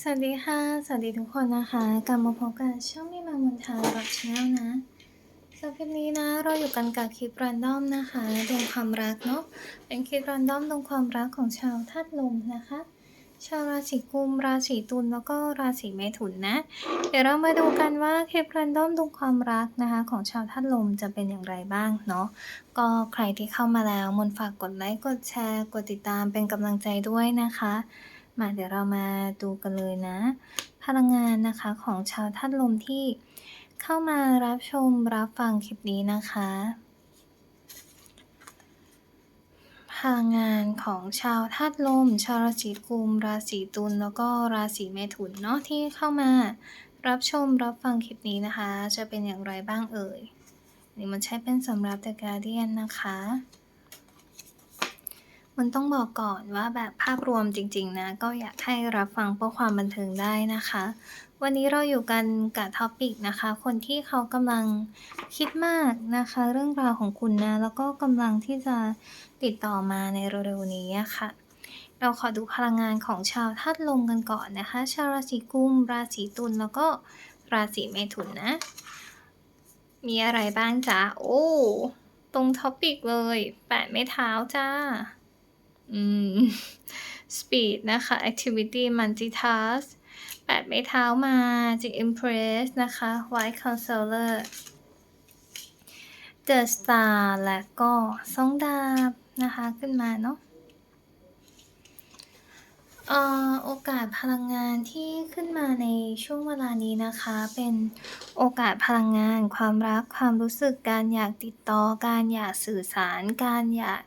สวัสดีค่ะ สวัสดีทุกคนนะคะ กลับมาพบกับช่องมีมามนทาร็อกชแนลนะสำหรับคลิปนี้นะเราอยู่กันกับคลิปรันดอมนะคะดวงความรักเนาะเป็นคลิปรันดอมดวงความรักของชาวธาตุลมนะคะ ชาวราศีกุม ราศีตุลแล้วก็ราศีเมถุนนะ เดี๋ยวเรามาดูกันว่าคลิปรันดอมดวงความรักนะคะ ของชาวธาตุลมจะเป็นอย่างไรบ้างเนาะก็ใครที่เข้ามาแล้วมนฝากกดไลค์กดแชร์ กดติดตามเป็นกำลังใจด้วยนะคะ มาเดี๋ยวเรามาดูกันเลยนะ พลังงานนะคะของชาวธาตุลมที่เข้ามารับชมรับฟังคลิปนี้นะคะ พลังงานของชาวธาตุลม ชาวราศีกุม ราศีตุลแล้วก็ราศีเมถุนเนาะที่เข้ามารับชมรับฟังคลิปนี้นะคะ จะเป็นอย่างไรบ้างเอ่ยนี่มันใช้เป็นสำหรับ The Guardian นะคะ มันต้องบอกก่อนว่าแบบภาพรวมจริง ๆ นะ ก็อยากให้รับฟังเพื่อความบันเทิงได้นะคะ วันนี้เราอยู่กันกับท็อปิกนะคะ คนที่เขากำลังคิดมากนะคะ เรื่องราวของคุณนะ แล้วก็กำลังที่จะติดต่อมาในเร็วๆนี้ค่ะ เราขอดูพลังงานของชาวธาตุลมกันก่อนนะคะ ชาวราศีกุม ราศีตุลแล้วก็ราศีเมถุนนะ มีอะไรบ้างจ๊ะโอ้ตรงท็อปิกเลยแปะไม่เท้าจ้า speed นะคะ activity multitask แปดไม้เท้ามาจิ impress นะคะ white counselor the star และก็สองดาบนะคะ ขึ้นมาเนาะอ่อโอกาสพลังงานที่ขึ้นมาในช่วงเวลานี้นะคะ เป็นโอกาสพลังงาน ความรักความรู้สึกการอยากติดต่อการอยากสื่อสาร การอยาก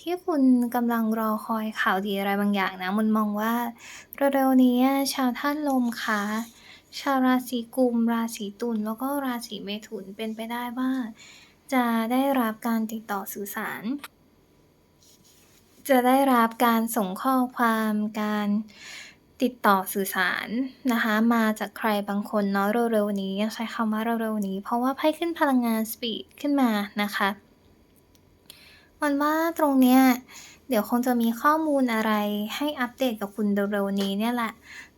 ที่คุณกำลังรอคอยข่าวดีอะไรบางอย่างนะ มันมองว่าเร็วๆนี้ชาวธาตุลมคะ ชาวราศีกุม ราศีตุล แล้วก็ราศีเมถุน เป็นไปได้ว่า จะได้รับการติดต่อสื่อสาร จะได้รับการส่งข้อความการติดต่อสื่อสารนะคะ มาจากใครบางคนเนาะเร็วๆนี้ ใช้คำว่าเร็วๆนี้ เพราะว่าไพ่ขึ้นพลังงาน speed ขึ้นมานะคะ มันว่าตรงเนี้ยเดี๋ยวคงจะมีข้อมูลอะไรให้อัปเดตกับคุณเร็วๆนี้เนี่ยแหละ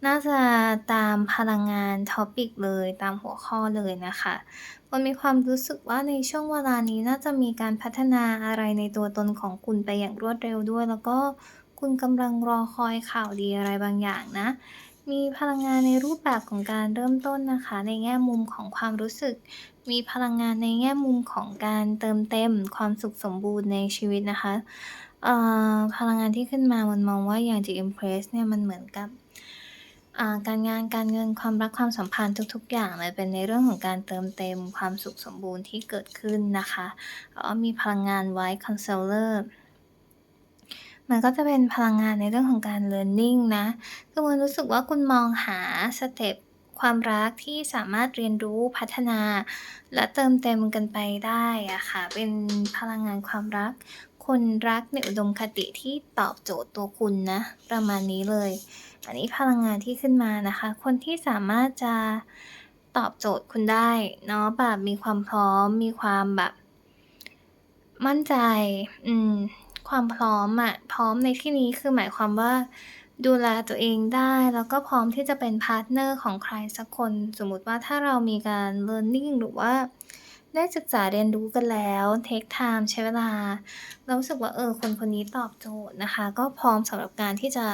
น่าจะตามพลังงานท็อปิกเลยตามหัวข้อเลยนะคะมันมีความรู้สึกว่าในช่วงเวลานี้น่าจะมีการพัฒนาอะไรในตัวตนของคุณไปอย่างรวดเร็วด้วย แล้วก็คุณกำลังรอคอยข่าวดีอะไรบางอย่างนะ มีพลังงานในรูปแบบของการเริ่มต้นนะคะ ในแง่มุมของความรู้สึก มีพลังงานในแง่มุมของการเติมเต็มความสุขสมบูรณ์ในชีวิตนะคะพลังงานที่ขึ้นมามันมองว่าอย่างจะ impress เนี่ยมันเหมือนกับการงานการเงินความรักความสัมพันธ์ทุก ๆ อย่างเลยเป็นในเรื่องของการเติมเต็มความสุขสมบูรณ์ที่เกิดขึ้นนะคะมีพลังงาน White Counselor มันก็จะเป็นพลังงานในเรื่องของการ learning นะคือมันรู้สึกว่าคุณมองหาสเต็ปความรักที่สามารถเรียนรู้พัฒนา และเติมเต็มกันไปได้อะค่ะ เป็นพลังงานความรัก คนรักในอุดมคติที่ตอบโจทย์ตัวคุณนะ ประมาณนี้เลย อันนี้พลังงานที่ขึ้นมานะคะ คนที่สามารถจะตอบโจทย์คุณได้เนาะแบบมีความพร้อมมีความแบบ มั่นใจ อืม ความพร้อมอะพร้อมในที่นี้คือหมายความว่า ดูแลตัวเองได้ แล้วก็พร้อมที่จะเป็นพาร์ทเนอร์ของใครสักคน สมมุติว่าถ้าเรามีการ learning หรือว่า ได้ศึกษาเรียนรู้กันแล้ว take time ใช้เวลา เรารู้สึกว่าเออคนคนนี้ตอบโจทย์นะคะ ก็พร้อมสำหรับการที่จะ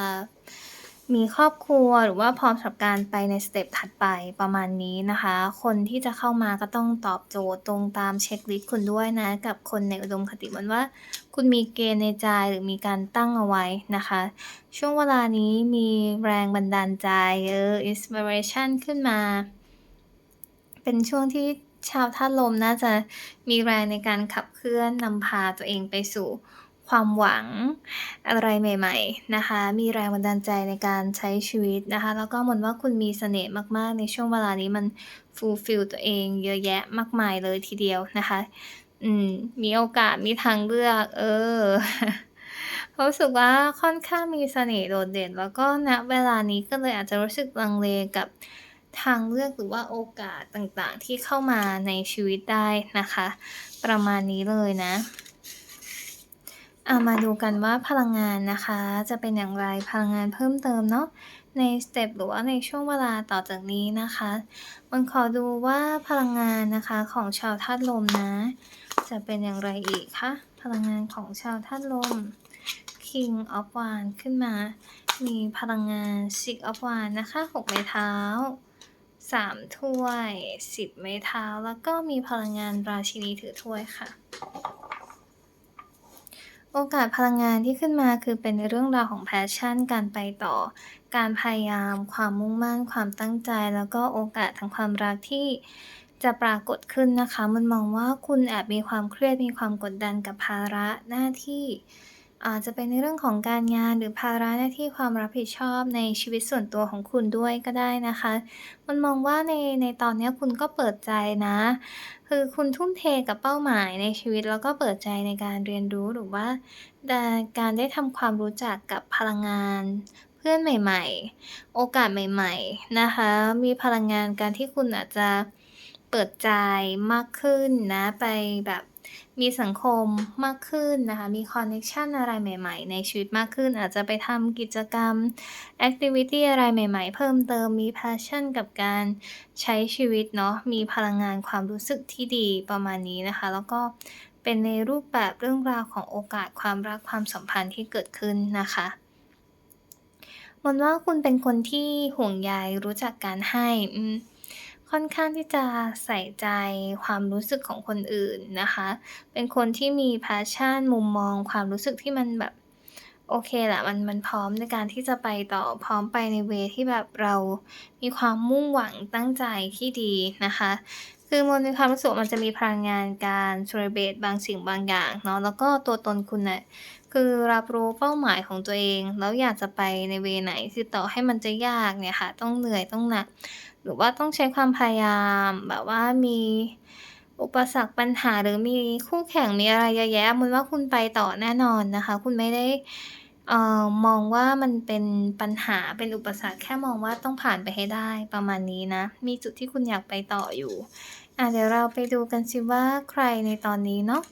มีครอบครัวหรือว่าพร้อมสำหรับการไปในสเต็ปถัดไปประมาณนี้นะคะ คนที่จะเข้ามาก็ต้องตอบโจทย์ตรงตามเช็กลิสต์คุณด้วยนะ กับคนในอุดมคติเหมือนว่า คุณมีเกณฑ์ในใจหรือมีการตั้งเอาไว้นะคะ ช่วงเวลานี้มีแรงบันดาลใจเออ inspiration ขึ้นมา เป็นช่วงที่ชาวธาตุลมน่าจะมีแรงในการขับเคลื่อนนำพาตัวเองไปสู่ ความหวังอะไรใหม่ ๆ นะคะ มีแรงบันดาลใจในการใช้ชีวิตนะคะ แล้วก็มนว่าคุณมีเสน่ห์มากๆ ในช่วงเวลานี้มัน fulfill ตัวเองเยอะแยะมากมายเลยทีเดียวนะคะ อืม มีโอกาสมีทางเลือก เออรู้สึกว่าค่อนข้างมีเสน่ห์โดดเด่น แล้วก็ณเวลานี้ก็เลยอาจจะรู้สึกลังเลกับทางเลือกหรือว่าโอกาสต่างๆ ที่เข้ามาในชีวิตได้นะคะ ประมาณนี้เลยนะ อามาดูกันว่าพลังงานนะคะจะเป็นอย่างไรพลังงานเพิ่มเติมเนาะในในสเต็ปหรือว่าในช่วงเวลาต่อจากนี้นะคะมันขอดูว่าพลังงานนะคะของชาวธาตุลมนะ จะเป็นอย่างไรอีกคะพลังงานของชาวธาตุลม King of Wands ขึ้นมา มีพลังงาน Six of Wands นะคะหกไม้เท้าสามถ้วยสิบไม้เท้า แล้วก็มีพลังงานราชินีถือถ้วยค่ะ โอกาสพลังงานที่ขึ้นมาคือเป็นในเรื่องราวของแพชชั่น การไปต่อ การพยายาม ความมุ่งมั่น ความตั้งใจ แล้วก็โอกาสทางความรักที่จะปรากฏขึ้นนะคะ มันมองว่าคุณแอบมีความเครียดมีความกดดันกับภาระหน้าที่ อาจจะเป็นในเรื่องของการงานหรือภาระหน้าที่ความรับผิดชอบในชีวิตส่วนตัวของคุณด้วยก็ได้นะคะ มันมองว่าในในตอนนี้คุณก็เปิดใจนะ คือคุณทุ่มเทกับเป้าหมายในชีวิตแล้วก็เปิดใจในการเรียนรู้หรือว่าดาการได้ทำความรู้จักกับพลังงานเพื่อนใหม่ ๆ โอกาสใหม่ ๆ นะคะ มีพลังงานการที่คุณอาจจะเปิดใจมากขึ้นนะไปแบบ มีสังคมมากขึ้นนะคะ มีคอนเน็กชันอะไรใหม่ ๆ ในชีวิตมากขึ้น อาจจะไปทำกิจกรรมแอกทิวิตี้อะไรใหม่ ๆ เพิ่มเติมมี passion กับการใช้ชีวิตเนาะมีพลังงานความรู้สึกที่ดีประมาณนี้นะคะ แล้วก็เป็นในรูปแบบเรื่องราวของโอกาสความรักความสัมพันธ์ที่เกิดขึ้นนะคะมนว่าคุณเป็นคนที่ห่วงใยรู้จักการให้อื ค่อนข้างที่จะใส่ใจความรู้สึกของคนอื่นนะคะ เป็นคนที่มี passion มุมมอง ความรู้สึกที่มันแบบโอเคแหละมันมันพร้อมในการที่จะไปต่อพร้อมไปในเวที่แบบเรามีความมุ่งหวังตั้งใจที่ดีนะคะ คือมนมีความรู้สึกมันจะมีพลังงานการเซเลบตบางสิ่งบางอย่างเนาะแล้วก็ตัวตนคุณน่ะคือรับรู้เป้าหมายของตัวเอง แล้วอยากจะไปในเวไหนคือต่อให้มันจะยากเนี่ยค่ะ ต้องเหนื่อยต้องหนัก หรือว่าต้องใช้ความพยายาม แบบว่ามีอุปสรรคปัญหาหรือมีคู่แข่งมีอะไรเยอะแยะมนว่าคุณไปต่อแน่นอนนะคะ คุณไม่ได้เอ่อมองว่ามันเป็นปัญหาเป็นอุปสรรคแค่มองว่าต้องผ่านไปให้ได้ประมาณนี้นะ มีจุดที่คุณอยากไปต่ออยู่อ่าเดี๋ยวเราไปดูกันสิว่าใครในตอนนี้เนาะ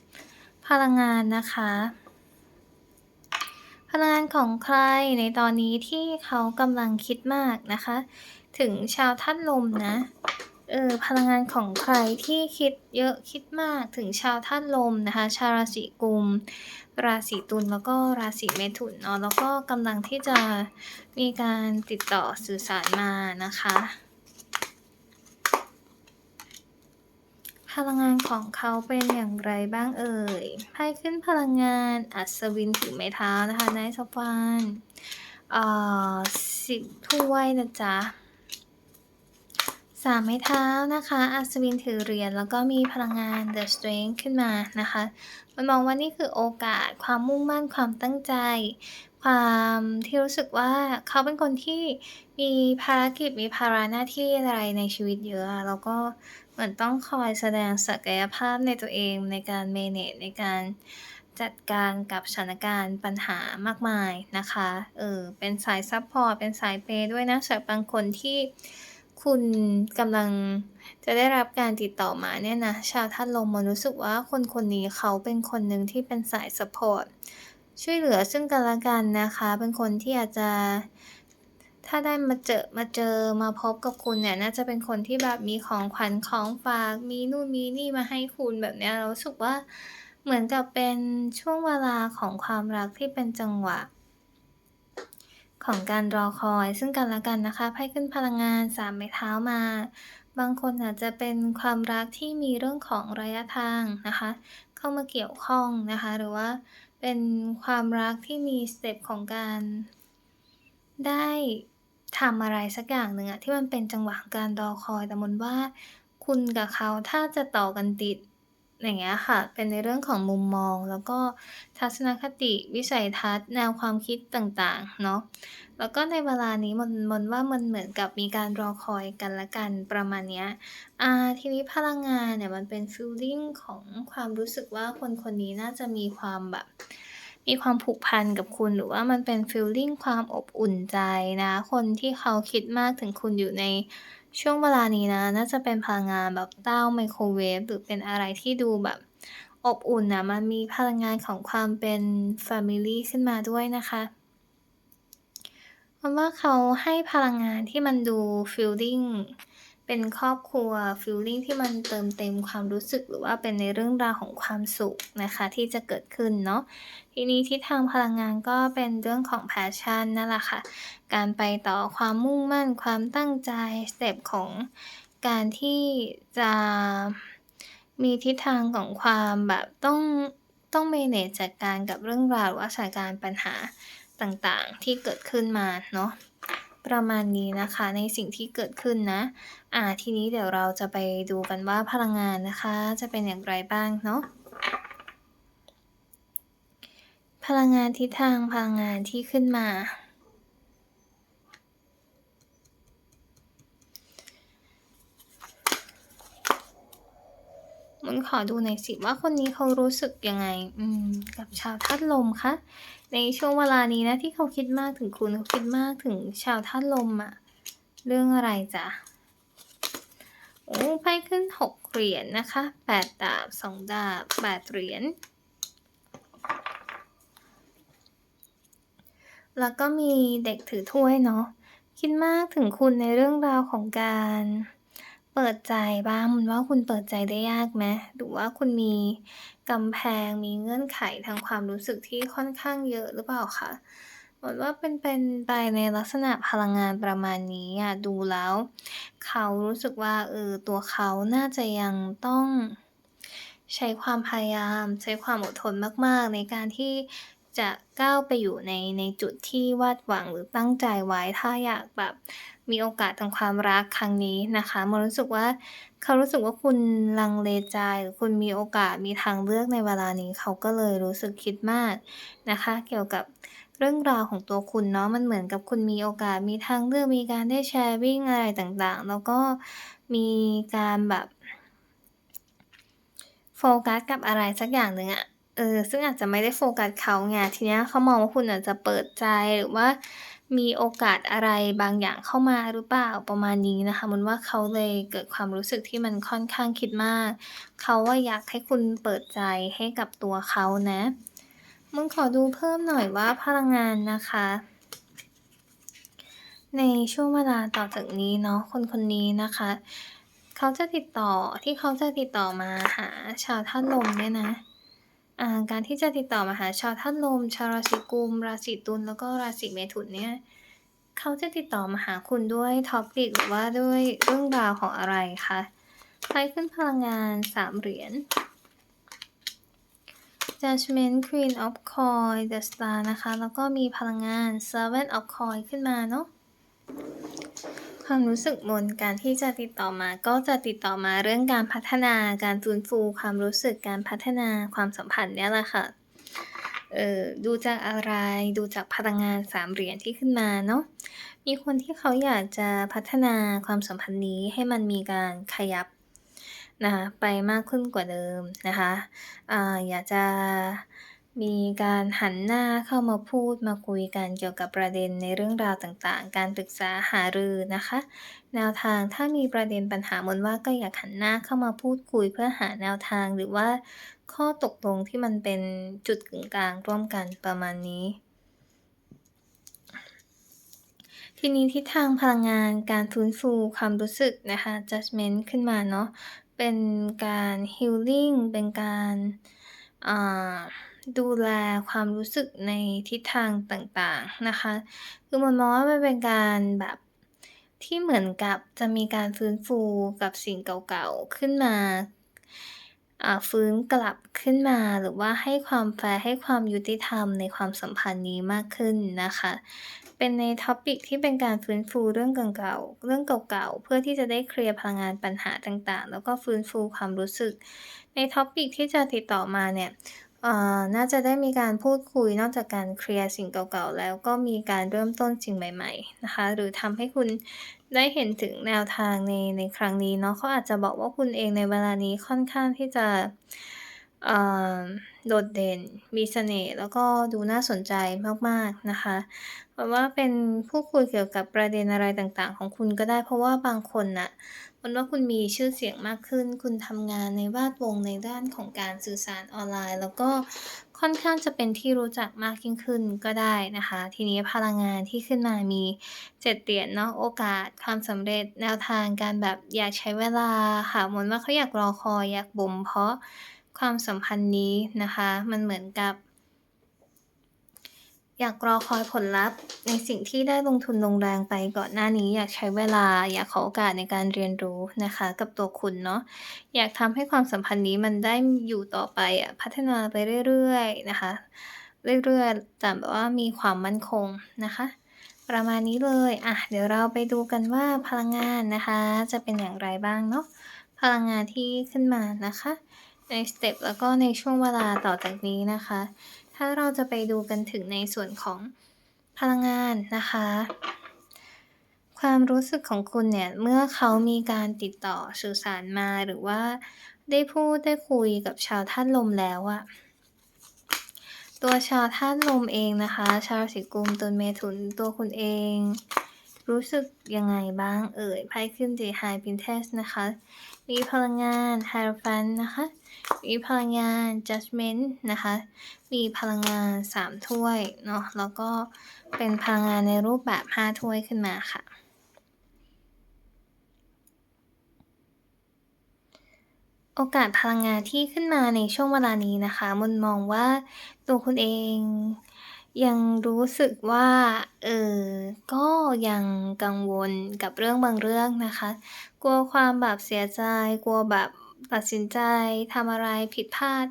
พลังงานนะคะ พลังงานของใครในตอนนี้ที่เขากำลังคิดมากนะคะ ถึงชาวธาตุลมนะ เออพลังงานของใครที่คิดเยอะคิดมากถึงชาวธาตุลมนะคะ ชาวราศีกุม ราศีตุลแล้วก็ราศีเมถุนเนาะแล้วก็กำลังที่จะมีการติดต่อสื่อสารมานะคะพลังงานของเขาเป็นอย่างไรบ้างเอ่ยไพ่ขึ้นพลังงานอัศวินถือไม้เท้านะคะ Knight of Wands เอ่อ10ถ้วยนะจ๊ะ 3ไม้เท้านะคะ อัศวินถือเหรียญแล้วก็มีพลังงาน The Strength ขึ้นมานะคะ มันมองว่านี่คือโอกาส ความมุ่งมั่น ความตั้งใจ ความที่รู้สึกว่าเขาเป็นคนที่มีภารกิจ มีภาระหน้าที่อะไรในชีวิตเยอะ แล้วก็เหมือนต้องคอยแสดงศักยภาพในตัวเองในการ manage ในการจัดการกับสถานการณ์ปัญหามากมายนะคะ เออ เป็นสายซัปพอร์ต เป็นสายเพย์ด้วยนะสำหรับบางคนที่ คุณกำลังจะได้รับการติดต่อมาเนี่ยนะ ชาวธาตุลมมนรู้สึกว่าคนคนนี้เขาเป็นคนหนึ่งที่เป็นสายซัปอร์ตช่วยเหลือซึ่งกันและกันนะคะ เป็นคนที่อาจจะถ้าได้มาเจอมาเจอมาพบกับคุณเนี่ยน่าจะเป็นคนที่แบบมีของขวัญของฝาก มีนู่นมีนี่มาให้คุณแบบเนี้ยเราสึกว่าเหมือนกับเป็นช่วงเวลาของความรักที่เป็นจังหวะ ของการรอคอย ซึ่งกันและกันนะคะไพ่ขึ้นพลังงาน3ไม้เท้ามา บางคนอาจจะเป็นความรักที่มีเรื่องของระยะทางนะคะ เข้ามาเกี่ยวข้องนะคะ หรือว่าเป็นความรักที่มีสเต็ปของการ ได้ทำอะไรสักอย่างหนึ่งอะที่มันเป็นจังหวะการรอคอยแต่มนว่า คุณกับเขาถ้าจะต่อกันติด อย่างเงี้ยค่ะ เป็นในเรื่องของมุมมอง แล้วก็ทัศนคติ วิสัยทัศน์ แนวความคิดต่างๆ เนาะ แล้วก็ในเวลานี้มนมนว่ามันเหมือนกับมีการรอคอยกันและกันประมาณเนี้ย อ่า ทีนี้พลังงานเนี่ยมันเป็นฟีลลิ่งของความรู้สึกว่าคนคนนี้น่าจะมีความแบบ มีความผูกพันกับคุณ หรือว่ามันเป็นฟีลลิ่งความอบอุ่นใจนะ คนที่เขาคิดมากถึงคุณอยู่ใน ช่วงเวลานี้นะ น่าจะเป็นพลังงานแบบเต้าไมโครเวฟหรือเป็นอะไรที่ดูแบบอบอุ่นนะ มันมีพลังงานของความเป็นแฟมิลีขึ้นมาด้วยนะคะเพราะว่าเขาให้พลังงานที่มันดูฟิลลิง เป็นครอบครัวฟีลลิ่งที่มันเติมเต็มความรู้สึกหรือว่าเป็นในเรื่องราวของความสุขนะคะ ที่จะเกิดขึ้นเนาะทีนี้ทิศทางพลังงานก็เป็นเรื่องของ passion นั่นแหละค่ะ การไปต่อความมุ่งมั่นความตั้งใจสเต็ปของการที่จะมีทิศทางของความแบบต้องต้อง manage จัดการกับเรื่องราวหรือว่าสถานการณ์ปัญหาต่างๆ ที่เกิดขึ้นมาเนาะ ประมาณนี้นะคะในสิ่งที่เกิดขึ้นนะ อ่าทีนี้เดี๋ยวเราจะไปดูกันว่าพลังงานนะคะ จะเป็นอย่างไรบ้างเนาะพลังงานทิศทางพลังงานที่ขึ้นมา มันขอดูหน่อยสิว่าคนนี้เขารู้สึกยังไง อืม กับชาวธาตุลมคะ ในช่วงเวลานี้นะที่เขาคิดมากถึงคุณเขาคิดมากถึงชาวธาตุลมอะเรื่องอะไรจ๊ะโอ้ไพ่ขึ้นหกเหรียญนนะคะแปดดาบสองดาบแปดเหรียญแล้วก็มีเด็กถือถ้วยเนาะคิดมากถึงคุณในเรื่องราวของการ เปิดใจบ้างมันว่าคุณเปิดใจได้ยากไหมหรือว่าคุณมีกำแพงมีเงื่อนไขทางความรู้สึกที่ค่อนข้างเยอะหรือเปล่าคะเหมือนว่าเป็นเป็นไปในลักษณะพลังงานประมาณนี้อะดูแล้ว เขารู้สึกว่าเออตัวเขาน่าจะยังต้องใช้ความพยายาม ใช้ความอดทนมาก ๆ ในการที่ จะก้าวไปอยู่ในในจุดที่วาดหวังหรือตั้งใจไว้ถ้าอยากแบบมีโอกาสทางความรักครั้งนี้นะคะมันรู้สึกว่าเขารู้สึกว่าคุณลังเลใจหรือคุณมีโอกาสมีทางเลือกในเวลานี้เขาก็เลยรู้สึกคิดมากนะคะ เกี่ยวกับเรื่องราวของตัวคุณเนาะมันเหมือนกับคุณมีโอกาสมีทางเลือกมีการได้แชร์วิ่งอะไรต่างๆ แล้วก็มีการแบบโฟกัสกับอะไรสักอย่างหนึ่งอะ เออซึ่งอาจจะไม่ได้โฟกัสเขาไงทีเนี้ยเขามองว่าคุณอาจจะเปิดใจหรือว่ามีโอกาสอะไรบางอย่างเข้ามาหรือเปล่าประมาณนี้นะคะมันว่าเขาเลยเกิดความรู้สึกที่มันค่อนข้างคิดมาก เขาว่าอยากให้คุณเปิดใจให้กับตัวเขานะมึงขอดูเพิ่มหน่อยว่าพลังงานนะคะ ในช่วงเวลาต่อจากนี้เนาะคนคนนี้นะคะ เขาจะติดต่อที่เขาจะติดต่อมาหาชาวท่านลมเนี่ยนะ การที่จะติดต่อมาหาชาวธาตุลม ชาวราศีกุม ราศีตุลแล้วก็ราศีเมถุนเนี่ยเขาจะติดต่อมาหาคุณด้วยท็อปิกหรือว่าด้วยเรื่องราวของอะไรคะไพ่ขึ้นพลังงานสามเหรียญ Judgment Queen of Coin The Star นะคะ แล้วก็มีพลังงาน Seven of Coin ขึ้นมาเนาะ ความรู้สึกบนการที่จะติดต่อมา ก็จะติดต่อมาเรื่องการพัฒนาการฟื้นฟู ความรู้สึกการพัฒนาความสัมพันธ์เนี่ยแหละค่ะเออดูจากอะไรดูจากพลังงานสามเหรียญที่ขึ้นมาเนาะมีคนที่เขาอยากจะพัฒนาความสัมพันธ์นี้ให้มันมีการขยับนะคะไปมากขึ้นกว่าเดิมนะคะอ่าอยากจะ มีการหันหน้าเข้ามาพูดมาคุยกันเกี่ยวกับประเด็นในเรื่องราวต่างๆ การปรึกษาหารือนะคะ แนวทางถ้ามีประเด็นปัญหามนว่าก็อยากหันหน้าเข้ามาพูดคุยเพื่อหาแนวทางหรือว่า ข้อตกลงที่มันเป็นจุดกึ่งกลางร่วมกันประมาณนี้ ทีนี้ทิศทางพลังงานการฟื้นฟูความรู้สึกนะคะ judgment ขึ้นมาเนาะเป็นการ healing เป็นการอ่า ดูแลความรู้สึกในทิศทางต่างๆนะคะ คือมันมองว่ามันเป็นการแบบที่เหมือนกับจะมีการฟื้นฟูกับสิ่งเก่าๆขึ้นมาฟื้นกลับขึ้นมาหรือว่าให้ความแฟร์ให้ความยุติธรรมในความสัมพันธ์นี้มากขึ้นนะคะ เป็นในท็อปิกที่เป็นการฟื้นฟูเรื่องเก่าๆเรื่องเก่าๆ เพื่อที่จะได้เคลียร์พลังงานปัญหาต่างๆ แล้วก็ฟื้นฟูความรู้สึก ในท็อปิกที่จะติดต่อมาเนี่ย น่าจะได้มีการพูดคุยนอกจากการเคลียร์สิ่งเก่าๆ แล้วก็มีการเริ่มต้นสิ่งใหม่ๆ นะคะ หรือทำให้คุณได้เห็นถึงแนวทางในในครั้งนี้เนาะเขาอาจจะบอกว่าคุณเองในเวลานี้ค่อนข้างที่จะ โดดเด่น มีเสน่ห์แล้วก็ดูน่าสนใจมากๆนะคะเพราะว่าเป็นผู้คุยเกี่ยวกับประเด็นอะไรต่างๆ ของคุณก็ได้ เพราะว่าบางคนน่ะมันว่าคุณมีชื่อเสียงมากขึ้น คุณทำงานในแวดวงในด้านของการสื่อสารออนไลน์ แล้วก็ค่อนข้างจะเป็นที่รู้จักมากยิ่งขึ้นก็ได้นะคะ ทีนี้พลังงานที่ขึ้นมามี7เหรียญเนาะโอกาสความสำเร็จแนวทางการแบบอยากใช้เวลาค่ะมนว่าเขาอยากรอคอยอยากบ่มเพาะ ความสัมพันธ์นี้นะคะ มันเหมือนกับ อยากรอคอยผลลัพธ์ ในสิ่งที่ได้ลงทุนลงแรงไปก่อนหน้านี้อยากใช้เวลา อยากขอโอกาสในการเรียนรู้นะคะ กับตัวคุณเนาะอยากทำให้ความสัมพันธ์นี้มันได้อยู่ต่อไปอะพัฒนาไปเรื่อยๆนะคะ เรื่อยๆแต่แบบว่ามีความมั่นคงนะคะประมาณนี้เลย อะ เดี๋ยวเราไปดูกันว่าพลังงานนะคะ จะเป็นอย่างไรบ้างเนาะ พลังงานที่ขึ้นมานะคะ ในสเต็ปแล้วก็ในช่วงเวลาต่อจากนี้นะคะ ถ้าเราจะไปดูกันถึงในส่วนของพลังงานนะคะ ความรู้สึกของคุณเนี่ย เมื่อเขามีการติดต่อสื่อสารมาหรือว่าได้พูดได้คุยกับชาวธาตุลมแล้วอะตัวชาวธาตุลมเองนะคะ ชาวราศีกุมตุลเมถุนตัวคุณเอง รู้สึกยังไงบ้างเอ่ย?ไพ่ขึ้น The High Priestess นะคะ มีพลังงาน Hierophant นะคะ มีพลังงาน Judgment นะคะ มีพลังงาน3ถ้วยเนาะแล้วก็เป็นพลังงานในรูปแบบ5ถ้วยขึ้นมาค่ะโอกาสพลังงานที่ขึ้นมาในช่วงเวลานี้นะคะมนมองว่าตัวคุณเอง ยังรู้สึกว่า เออ ก็ยังกังวลกับเรื่องบางเรื่องนะคะ กลัวความแบบเสียใจ กลัวแบบตัดสินใจทำอะไรผิดพลาด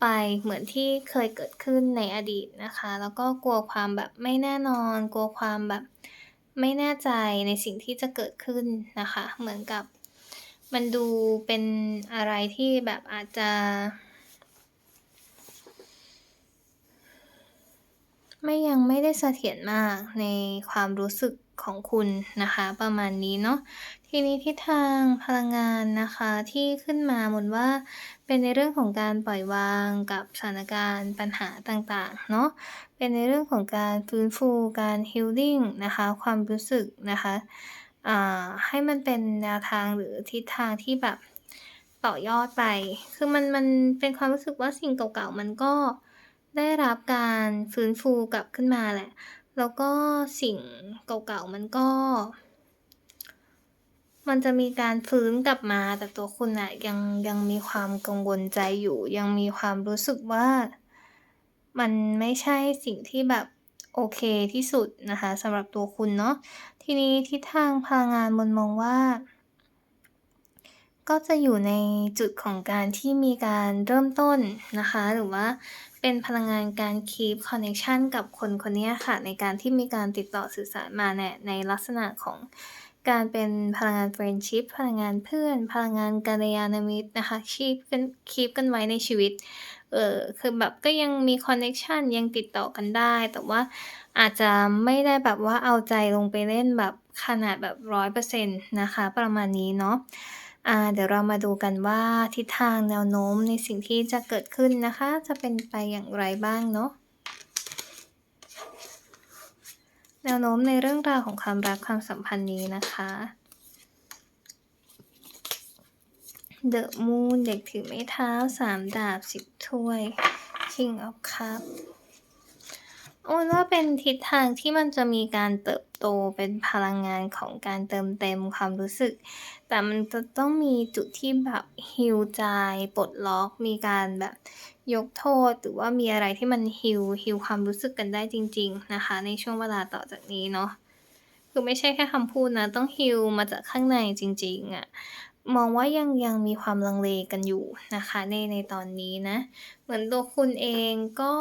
ไปเหมือนที่เคยเกิดขึ้นในอดีตนะคะ แล้วก็กลัวความแบบไม่แน่นอน กลัวความแบบไม่แน่ใจในสิ่งที่จะเกิดขึ้นนะคะ เหมือนกับ มันดูเป็นอะไรที่แบบอาจจะ ไม่ยังไม่ได้เสถียรมากในความรู้สึกของคุณนะคะ ประมาณนี้เนาะทีนี้ทิศทางพลังงานนะคะที่ขึ้นมามนว่าเป็นในเรื่องของการปล่อยวางกับสถานการณ์ปัญหาต่างๆเนาะเป็นในเรื่องของการฟื้นฟูการ healing นะคะความรู้สึกนะคะให้มันเป็นแนวทางหรือทิศทางที่แบบต่อยอดไป คือมันมันเป็นความรู้สึกว่าสิ่งเก่าๆมันก็ ได้รับการฟื้นฟูกลับขึ้นมาแหละ แล้วก็สิ่งเก่าๆมันก็ มันจะมีการฟื้นกลับมา แต่ตัวคุณน่ะยังยังมีความกังวลใจอยู่ ยังมีความรู้สึกว่า มันไม่ใช่สิ่งที่แบบโอเคที่สุดนะคะสำหรับตัวคุณเนาะทีนี้ทิศทางพลังงานมนมองว่า ก็จะอยู่ในจุดของการที่มีการเริ่มต้นนะคะ หรือว่า เป็นพลังงานการ keep connection กับคนคนนี้ค่ะ ในการที่มีการติดต่อสื่อสารมาเนี่ยในลักษณะของการเป็นพลังงาน friendship พลังงานเพื่อน พลังงานกัลยาณมิตรนะคะ keep กัน keep กันไว้ในชีวิตเออคือแบบก็ยังมีคอนเน็กชันยังติดต่อกันได้ แต่ว่าอาจจะไม่ได้แบบว่าเอาใจลงไปเล่นแบบขนาดแบบ100%นะคะ ประมาณนี้เนาะ อ่าเดี๋ยวเรามาดูกันว่าทิศทางแนวโน้มในสิ่งที่จะเกิดขึ้นนะคะ จะเป็นไปอย่างไรบ้างเนาะแนวโน้มในเรื่องราวของความรักความสัมพันธ์นี้นะคะ The Moon เด็กถือไม้เท้า3ดาบ10ถ้วย King of Cups มนว่าเป็นทิศทางที่มันจะมีการเติบโตเป็นพลังงานของการเติมเต็มความรู้สึก แต่มันจะต้องมีจุดที่แบบ heal ใจปลดล็อกมีการแบบยกโทษหรือว่ามีอะไรที่มัน heal heal ความรู้สึกกันได้จริง ๆ นะคะ ในช่วงเวลาต่อจากนี้เนาะคือไม่ใช่แค่คำพูดนะ ต้อง heal มาจากข้างในจริง ๆอะมองว่ายังยังมีความลังเลกันอยู่นะคะ ในในตอนนี้นะ เหมือนตัวคุณเองก็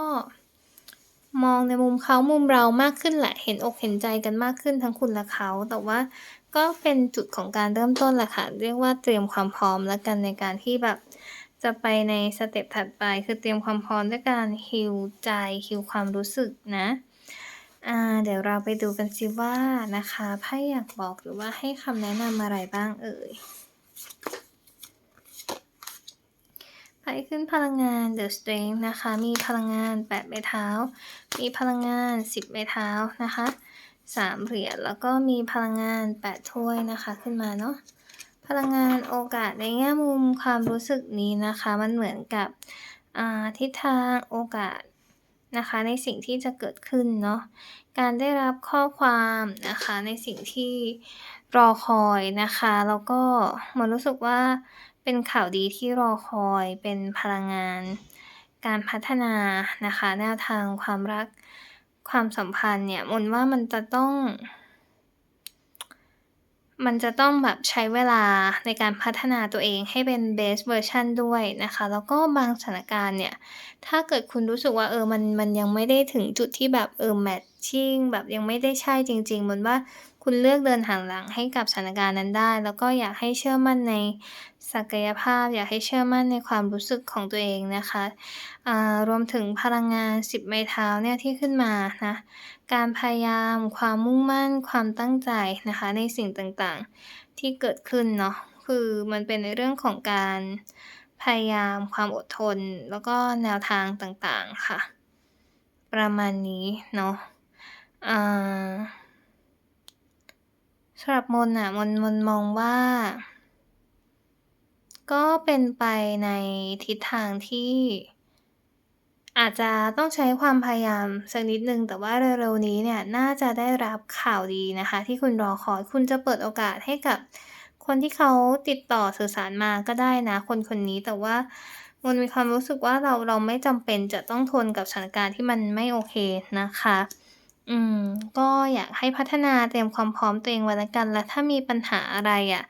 มองในมุมเขามุมเรามากขึ้นแหละ เห็นอกเห็นใจกันมากขึ้นทั้งคุณและเขา แต่ว่าก็เป็นจุดของการเริ่มต้นแหละค่ะ เรียกว่าเตรียมความพร้อมแล้วกันในการที่แบบจะไปในสเต็ปถัดไป คือเตรียมความพร้อมด้วยการ heal ใจ heal ความรู้สึกนะอ่าเดี๋ยวเราไปดูกันสิว่านะคะไพ่อยากบอกหรือว่าให้คำแนะนำอะไรบ้างเอ่ย? ไพ่ขึ้นพลังงาน The Strength นะคะ มีพลังงาน 8 ไม้เท้า มีพลังงาน 10 ไม้เท้านะคะ 3 เหรียญ แล้วก็มีพลังงาน 8 ถ้วยนะคะขึ้นมาเนาะ พลังงานโอกาสในแง่มุมความรู้สึกนี้นะคะ มันเหมือนกับทิศทางโอกาสนะคะในสิ่งที่จะเกิดขึ้นเนาะ การได้รับข้อความนะคะในสิ่งที่รอคอยนะคะ แล้วก็เหมือนรู้สึกว่า เป็นข่าวดีที่รอคอยเป็นพลังงาน การพัฒนานะคะแนวทางความรักความสัมพันธ์เนี่ยมนว่ามันจะต้อง มันจะต้องแบบใช้เวลาในการพัฒนาตัวเองให้เป็น best version ด้วยนะคะ แล้วก็บางสถานการณ์เนี่ย ถ้าเกิดคุณรู้สึกว่าเออมันมันยังไม่ได้ถึงจุดที่แบบเออ matching แบบยังไม่ได้ใช่จริงๆมนว่าคุณเลือกเดินหันหลังให้กับสถานการณ์นั้นได้ แล้วก็อยากให้เชื่อมั่นใน ศักยภาพ อยากให้เชื่อมั่นในความรู้สึกของตัวเองนะคะรวมถึงพลังงาน 10 ไม้เท้าเนี่ยที่ขึ้นมานะการพยายาม ความมุ่งมั่น ความตั้งใจนะคะในสิ่งต่างๆ ที่เกิดขึ้นเนาะคือมันเป็นในเรื่องของการพยายามความอดทน แล้วก็แนวทางต่างๆค่ะ ประมาณนี้เนาะสำหรับมนน่ะมนมนมองว่า ก็เป็นไปในทิศทางที่ อาจจะต้องใช้ความพยายามสักนิดนึง แต่ว่าเร็วๆนี้เนี่ยน่าจะได้รับข่าวดีนะคะ ที่คุณรอคอยคุณจะเปิดโอกาสให้กับคนที่เขาติดต่อสื่อสารมาก็ได้นะ คนคนนี้แต่ว่ามนมีความรู้สึกว่าเราเราไม่จำเป็นจะต้องทนกับสถานการณ์ที่มันไม่โอเคนะคะ อืม ก็อยากให้พัฒนาเตรียมความพร้อมตัวเองไว้แล้วกัน และถ้ามีปัญหาอะไรอะ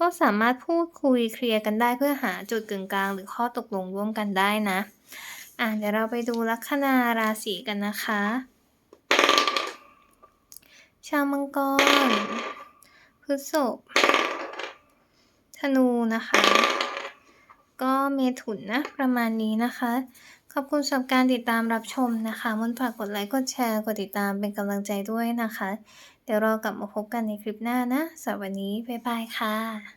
ก็สามารถพูดคุยเคลียร์กันได้เพื่อหาจุดกึ่งกลาง หรือข้อตกลงร่วมกันได้นะ อ่าเดี๋ยวเราไปดูลัคนาราศีกันนะคะ ชาวมังกร พฤษภ ธนูนะคะ ก็เมถุนนะประมาณนี้นะคะ ขอบคุณสำหรับการติดตามรับชมนะคะมนต์ฝากกดไลค์ กดแชร์ กดติดตามเป็นกำลังใจด้วยนะคะ ดี๋ยวเรากลับมาพบกันในคลิปหน้านะสำหรับวันนี้บ๊ายบายค่ะ